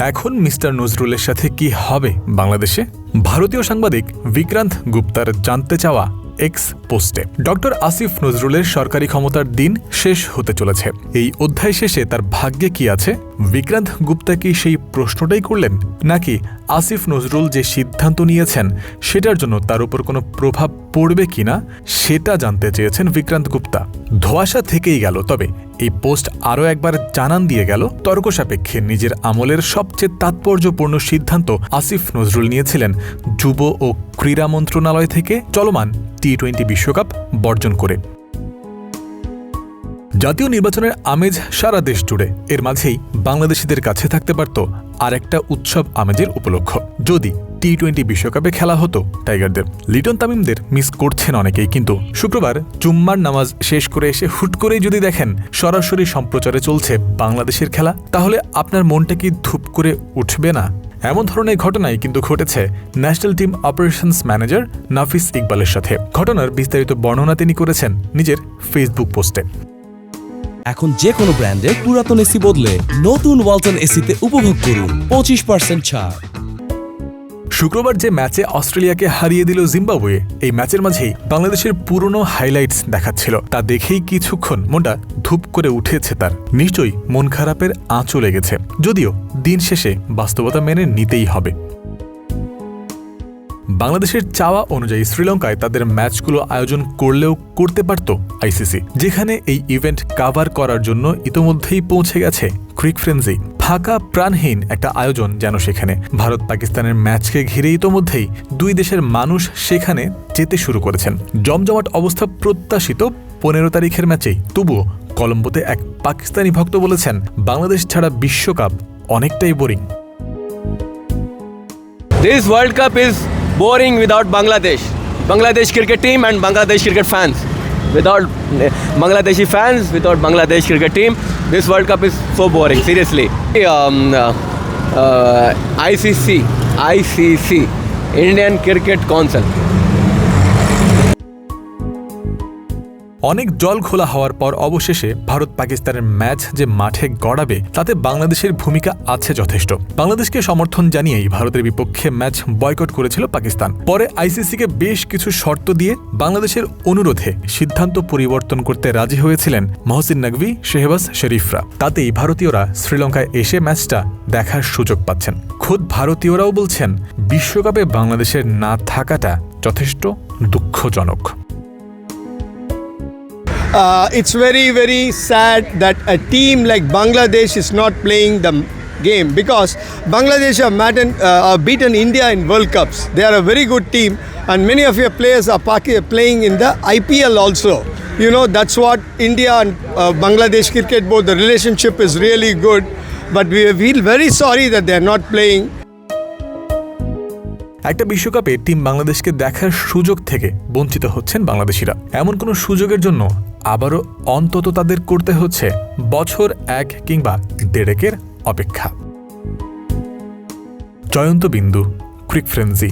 এখন মিস্টার নজরুলের সাথে কি হবে বাংলাদেশে? ভারতীয় সাংবাদিক বিক্রান্ত গুপ্তার জানতে চাওয়া এক্স পোস্টে। ডক্টর আসিফ নজরুলের সরকারি ক্ষমতার দিন শেষ হতে চলেছে। এই অধ্যায় শেষে তার ভাগ্যে কি আছে? বিক্রান্ত গুপ্তা কি সেই প্রশ্নটাই করলেন? নাকি আসিফ নজরুল যে সিদ্ধান্ত নিয়েছেন, সেটার জন্য তার উপর কোনো প্রভাব পড়বে কিনা সেটা জানতে চেয়েছেন বিক্রান্ত গুপ্তা। ধোয়াশা থেকেই গেল, তবে এই পোস্ট আরও একবার জানান দিয়ে গেল তর্ক সাপেক্ষে নিজের আমলের সবচেয়ে তাৎপর্যপূর্ণ সিদ্ধান্ত আসিফ নজরুল নিয়েছিলেন যুব ও ক্রীড়া মন্ত্রণালয় থেকে চলমান টি টোয়েন্টি বিশ্বকাপ বর্জন করে। জাতীয় নির্বাচনের আমেজ সারা দেশ জুড়ে। এর মাঝেই বাংলাদেশিদের কাছে থাকতে পারত আর একটা উৎসব আমেজের উপলক্ষ। যদি টি টোয়েন্টি বিশ্বকাপে খেলা হতো টাইগারদের, লিটন তামিমদের মিস করছেন অনেকেই, কিন্তু শুক্রবার জুম্মার নামাজ শেষ করে এসে হুট করেই যদি দেখেন সরাসরি সম্প্রচারে চলছে বাংলাদেশের খেলা, তাহলে আপনার মনটা কি ধূপ করে উঠবে না? এমন ধরনের ঘটনাই কিন্তু ঘটেছে national team operations manager Nafis ইকবালের সাথে। ঘটনার বিস্তারিত বর্ণনা তিনি করেছেন নিজের ফেসবুক পোস্টে। এখন যে কোনো ব্র্যান্ডের পুরাতন এসি বদলে নতুন ওয়ালটন এসিতে উপভোগ করুন পঁচিশ পার্সেন্ট ছাড়। শুক্রবার যে ম্যাচে অস্ট্রেলিয়াকে হারিয়ে দিল জিম্বাবুয়ে, এই ম্যাচের মাঝেই বাংলাদেশের পুরনো হাইলাইটস দেখাচ্ছিল। তা দেখেই কিছুক্ষণ মনটা ধূপ করে উঠেছে তার। নিশ্চয়ই মন খারাপের আঁচও লেগেছে। যদিও দিন শেষে বাস্তবতা মেনে নিতেই হবে। বাংলাদেশের চাওয়া অনুযায়ী শ্রীলঙ্কায় তাদের ম্যাচগুলো আয়োজন করলেও করতে পারত আইসিসি, যেখানে এই ইভেন্ট কাভার করার জন্য ইতোমধ্যেই পৌঁছে গেছে ক্রিক ফ্রেন্সি ফাঁকা প্রাণহীন একটা আয়োজন যেন সেখানে। ভারত পাকিস্তানের ম্যাচকে ঘিরে ইতোমধ্যেই দুই দেশের মানুষ সেখানে যেতে শুরু করেছেন। জমজমাট অবস্থা প্রত্যাশিত পনেরো তারিখের ম্যাচেই। তবুও কলম্বোতে এক পাকিস্তানি ভক্ত বলেছেন, বাংলাদেশ ছাড়া বিশ্বকাপ অনেকটাই boring This World Cup is boring without Bangladesh. Bangladesh cricket team and Bangladesh cricket fans. Without Bangladeshi fans, without Bangladesh cricket team, this World Cup is so boring. Seriously. Um, uh, uh, ICC, ICC, Indian Cricket Council. অনেক জল খোলা হওয়ার পর অবশেষে ভারত পাকিস্তানের match যে মাঠে গড়াবে, তাতে বাংলাদেশের ভূমিকা আছে যথেষ্ট। বাংলাদেশকে সমর্থন জানিয়েই ভারতের বিপক্ষে ম্যাচ বয়কট করেছিল পাকিস্তান। পরে আইসিসিকে বেশ কিছু শর্ত দিয়ে বাংলাদেশের অনুরোধে সিদ্ধান্ত পরিবর্তন করতে রাজি হয়েছিলেন মহসিন নকভি শেহবাজ শরীফরা। তাতেই ভারতীয়রা শ্রীলঙ্কায় এসে ম্যাচটা দেখার সুযোগ পাচ্ছেন। খোদ ভারতীয়রাও বলছেন, বিশ্বকাপে বাংলাদেশের না থাকাটা যথেষ্ট দুঃখজনক। Uh, it's very, very sad that a team like Bangladesh is not playing the game because Bangladesh have, uh, beaten India in World Cups. They are a very good team, and many of your players are playing in the IPL also. You know, that's what India and uh, Bangladesh cricket board, the relationship is really good. But we feel very sorry that they are not playing. একটা বিশ্বকাপে team বাংলাদেশকে দেখার সুযোগ থেকে বঞ্চিত হচ্ছেন বাংলাদেশিরা। এমন কোনো সুযোগের জন্য আবারও অন্তত তাদের করতে হচ্ছে বছর এক কিংবা দেড়েকের অপেক্ষা। জয়ন্ত বিন্দু, ক্রিক ফ্রেন্সি।